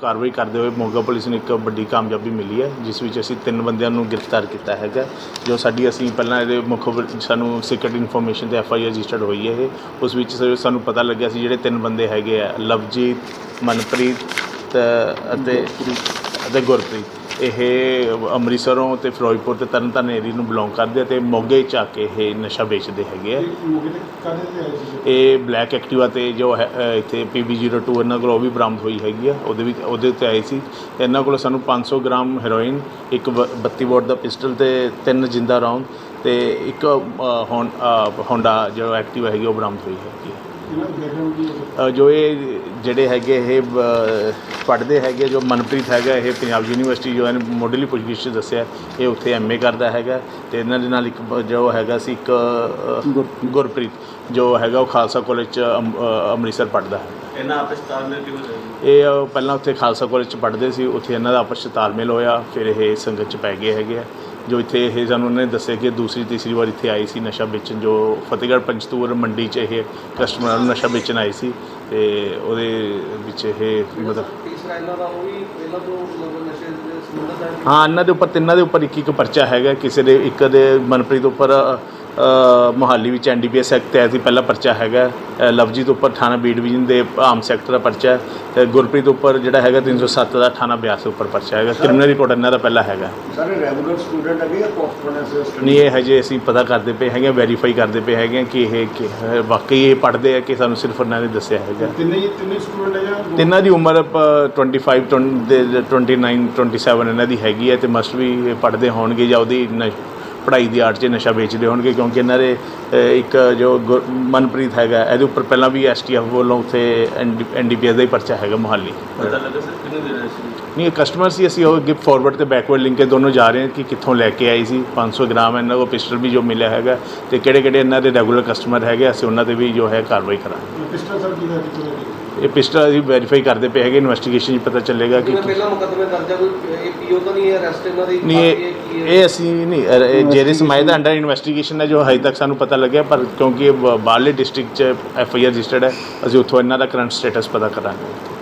ਕਾਰਵਾਈ ਕਰਦੇ ਹੋਏ ਮੋਗਾ ਪੁਲਿਸ ਨੂੰ ਇੱਕ ਵੱਡੀ ਕਾਮਯਾਬੀ ਮਿਲੀ ਹੈ ਜਿਸ ਵਿੱਚ ਅਸੀਂ ਤਿੰਨ ਬੰਦਿਆਂ ਨੂੰ ਗ੍ਰਿਫਤਾਰ ਕੀਤਾ ਹੈਗਾ। ਜੋ ਸਾਡੀ ਅਸੀਂ ਪਹਿਲਾਂ ਇਹਦੇ ਮੁੱਖ ਸਾਨੂੰ ਸੀਕ੍ਰੀਟ ਇਨਫੋਰਮੇਸ਼ਨ ਤੇ ਐਫ ਆਈ ਆਰ ਰਜਿਸਟਰਡ ਹੋਈ ਹੈ ਇਹ। ਉਸ ਵਿੱਚ ਸਾਨੂੰ ਪਤਾ ਲੱਗਿਆ ਸੀ ਜਿਹੜੇ ਤਿੰਨ ਬੰਦੇ ਹੈਗੇ ਆ ਲਵਜੀਤ ਮਨਪ੍ਰੀਤ ਅਤੇ ਅਤੇ ਗੁਰਪ੍ਰੀਤ। ਇਹ ਅੰਮ੍ਰਿਤਸਰੋਂ ਤੇ ਫਿਰੋਜ਼ਪੁਰ ਤੇ ਤਰਨਤਾਰਨ ਏਰੀਆ ਨੂੰ ਬਿਲੋਂਗ ਕਰਦੇ ਆ ਤੇ ਮੋਗੇ ਚ ਆ ਕੇ ਇਹ ਨਸ਼ਾ ਵੇਚਦੇ ਹੈਗੇ ਆ। ਤੇ ਤੇ ਇਹ ਬਲੈਕ ਐਕਟਿਵਾ ਤੇ ਜੋ ਹੈ ਅ, ਇੱਥੇ PB02 ਇਹਨਾਂ ਕੋਲ ਉਹ ਵੀ ਬਰਾਮਦ ਹੋਈ ਹੈਗੀ ਆ। ਉਹਦੇ ਵਿੱਚ ਉਹਦੇ ਉੱਤੇ ਆਏ ਸੀ। ਇਹਨਾਂ ਕੋਲ ਸਾਨੂੰ 500 ਗ੍ਰਾਮ ਹੈਰੋਇਨ ਇੱਕ ਬ- 32 ਬੋਰ ਦਾ ਪਿਸਟਲ ਤੇ ਤਿੰਨ ਜਿੰਦਾ ਰਾਉਂਡ ਤੇ ਇੱਕ ਅ, ਹੋਂ- ਅ, ਹੋਂਡਾ ਜੋ ਐਕਟਿਵਾ ਹੈਗੀ ਉਹ ਬਰਾਮਦ ਹੋਈ ਹੈਗੀ ਆ। ਅ, ਜੋ ਇਹ ਜਿਹੜੇ ਹੈਗੇ ਇਹ ਬ- ਪੜ੍ਹਦੇ ਹੈਗੇ ਜੋ ਮਨਪ੍ਰੀਤ ਹੈਗਾ ਇਹ ਪੰਜਾਬ ਯੂਨੀਵਰਸਿਟੀ ਜੋ ਇਹਨੇ ਮੁੱਢਲੀ ਪੁੱਛਗਿੱਛ 'ਚ ਦੱਸਿਆ ਇਹ ਉੱਥੇ ਐਮਏ ਕਰਦਾ ਹੈਗਾ ਤੇ ਇਹਨਾਂ ਦੇ ਨਾਲ ਇੱਕ ਜੋ ਹੈਗਾ ਸੀ ਇੱਕ ਗੁਰਪ੍ਰੀਤ ਜੋ ਹੈਗਾ ਉਹ ਖਾਲਸਾ ਕਾਲਜ 'ਚ ਅੰਮ੍ਰਿਤਸਰ ਪੜ੍ਹਦਾ ਹੈ। ਇਹਨਾਂ ਆਪਸ ਤਾਲਮੇਲ ਕਿਵੇਂ ਹੋਇਆ ਇਹ ਪਹਿਲਾਂ ਉੱਥੇ ਖਾਲਸਾ ਕਾਲਜ 'ਚ ਪੜ੍ਹਦੇ ਸੀ ਉੱਥੇ ਇਹਨਾਂ ਦਾ ਆਪਸ 'ਚ ਤਾਲਮੇਲ ਹੋਇਆ ਫਿਰ ਇਹ ਸੰਗਤ 'ਚ ਪੈ ਗਏ ਹੈਗੇ ਆ। ਜੋ ਇੱਥੇ ਇਹ ਸਾਨੂੰ ਉਹਨਾਂ ਨੇ ਦੱਸਿਆ ਕਿ ਦੂਸਰੀ ਤੀਸਰੀ ਵਾਰ ਇੱਥੇ ਆਈ ਸੀ ਨਸ਼ਾ ਵੇਚਣ, ਜੋ ਫਤਿਹਗੜ੍ਹ ਪੰਜਤੂਰ ਮੰਡੀ 'ਚ ਇਹ ਕਸਟਮਰਾਂ ਨੂੰ ਨਸ਼ਾ ਵੇਚਣ ਆਏ ਸੀ ਤੇ ਉਹਦੇ ਵਿੱਚ ਇਹ ਮਤਲਬ ਤੀਸਰਾ ਇਹਨਾਂ ਦਾ ਉਹ ਵੀ ਪਹਿਲਾਂ ਤੋਂ ਮਤਲਬ ਨਸ਼ੇ ਦੇ ਸੰਬੰਧਤ ਹਾਂ, ਇਹਨਾਂ ਦੇ ਉੱਪਰ ਤਿੰਨਾਂ ਦੇ ਉੱਪਰ ਇੱਕ ਇੱਕ ਪਰਚਾ ਹੈਗਾ, ਕਿਸੇ ਦੇ ਇੱਕ ਦੇ ਮਨਪ੍ਰੀਤ ਉੱਪਰ ਮੋਹਾਲੀ ਵਿੱਚ ਐਨਡੀਪੀਐਸ ਐਕਟ ਤਹਿਤ ਹੀ ਪਹਿਲਾ ਪਰਚਾ ਹੈਗਾ ਲਵਜੀਤ ਉੱਪਰ ਥਾਣਾ ਬੀ ਡਿਵੀਜ਼ਨ ਦੇ ਆਮ ਸੈਕਟਰ ਦਾ ਪਰਚਾ ਹੈ ਤੇ ਗੁਰਪ੍ਰੀਤ ਉੱਪਰ ਜਿਹੜਾ ਹੈਗਾ 307 ਦਾ ਥਾਣਾ ਬਿਆਸ ਉੱਪਰ ਪਰਚਾ ਹੈਗਾ। ਕ੍ਰਿਮੀਨਲ ਰਿਕਾਰਡ ਇਹਨਾਂ ਦਾ ਪਹਿਲਾ ਹੈਗਾ। ਸਾਰੇ ਰੈਗੂਲਰ ਸਟੂਡੈਂਟ ਹੈਗੇ ਜਾਂ ਪੋਸਟ ਨਹੀਂ ਇਹ ਹਜੇ ਅਸੀਂ ਪਤਾ ਕਰਦੇ ਪਏ ਹੈਗੇ ਵੈਰੀਫਾਈ ਕਰਦੇ ਪਏ ਹੈਗੇ ਕਿ ਇਹ ਕਿ ਵਾਕਈ ਇਹ ਪੜ੍ਹਦੇ ਆ ਕਿ ਸਾਨੂੰ ਸਿਰਫ ਉਹਨਾਂ ਨੇ ਦੱਸਿਆ ਹੈਗਾ। ਤਿੰਨੇ ਹੀ ਤਿੰਨੇ ਸਟੂਡੈਂਟ ਹੈ ਜਾਂ? ਤਿੰਨਾਂ ਦੀ ਉਮਰ ਪ- 25 20 ਦੇ 29 27 ਇਹਨਾਂ ਦੀ ਹੈਗੀ ਹੈ ਤੇ ਮਸਟ ਵੀ ਇਹ ਪੜ੍ਹਦੇ ਹੋਣਗੇ ਜਾਂ ਉਹਦੀ ਪੜ੍ਹਾਈ ਦੀ ਆੜ 'ਚ ਨਸ਼ਾ ਵੇਚਦੇ ਹੋਣਗੇ ਕਿਉਂਕਿ ਇਹਨਾਂ ਦੇ ਇੱਕ ਜੋ ਗੁਰ- ਮਨਪ੍ਰੀਤ ਹੈਗਾ ਇਹਦੇ ਉੱਪਰ ਪਹਿਲਾਂ ਵੀ ਐਸਟੀਐਫ ਵੱਲੋਂ ਉੱਥੇ ਐਨਡੀਪੀਐਸ ਦਾ ਹੀ ਪਰਚਾ ਹੈਗਾ ਮੋਹਾਲੀ। ਪਤਾ ਲੱਗਾ ਸਰ ਕਿੰਨੇ ਦੇ ਰਹੇ ਸੀ? ਨਹੀਂ ਕਸਟਮਰ ਸੀ ਅਸੀਂ ਉਹ ਗਿਫਟ ਫਾਰਵਰਡ ਤੇ ਬੈਕਵਰਡ ਲਿੰਕ ਕੇ ਦੋਨੋਂ ਜਾ ਰਹੇ ਹਾਂ ਕਿ ਕਿੱਥੋਂ ਲੈ ਕੇ ਆਈ ਸੀ। 500 ਗ੍ਰਾਮ ਇਹਨਾਂ ਕੋਲ ਪਿਸਟਲ ਵੀ ਜੋ ਮਿਲਿਆ ਹੈਗਾ ਤੇ ਕਿਹੜੇ ਕਿਹੜੇ ਇਹਨਾਂ ਦੇ ਰੈਗੂਲਰ ਕਸਟਮਰ ਹੈਗੇ ਅਸੀਂ ਉਹਨਾਂ ਤੇ ਵੀ ਜੋ ਹੈ ਕਾਰਵਾਈ ਕਰਾਂਗੇ। ਪਿਸਟਲ ਸਰ ਕੀ ਹੈ ਕਿੱਥੋਂ ਲੈ ਕੇ ਇਹ ਪਿਸਟਲ ਅਸੀਂ ਵੈਰੀਫਾਈ ਕਰਦੇ ਪਏ ਹੈਗੇ ਇਨਵੈਸਟੀਗੇਸ਼ਨ 'ਚ ਪਤਾ ਚੱਲੇਗਾ ਕਿ ਜਿਵੇਂ ਪਹਿਲਾਂ ਮੁਕੱਦਮੇ ਦਰਜ ਹੈ ਕੋਈ ਪੀਓ ਤਾਂ ਨਹੀਂ ਹੈ ਅਰੈਸਟ ਇਹਨਾਂ ਦੀ ਨਹੀਂ ਇਹ ਕੀ ਹੈ? ਇਹ ਅਸੀਂ ਨਹੀਂ ਜੇਰੇ ਸਮਾਏ ਦਾ ਅੰਡਰ ਇਨਵੈਸਟੀਗੇਸ਼ਨ ਹੈ ਜੋ ਹਜੇ ਤੱਕ ਸਾਨੂੰ ਪਤਾ ਲੱਗਿਆ ਪਰ ਕਿਉਂਕਿ ਇਹ ਬ- ਬਾਹਰਲੇ ਡਿਸਟ੍ਰਿਕਟ ਚ ਐਫ ਆਈ ਆਰ ਰਜਿਸਟਰਡ ਹੈ ਅਸੀਂ ਉੱਥੋਂ ਇਹਨਾਂ ਦਾ ਕਰੰਟ ਸਟੇਟਸ ਪਤਾ ਕਰਾਂਗੇ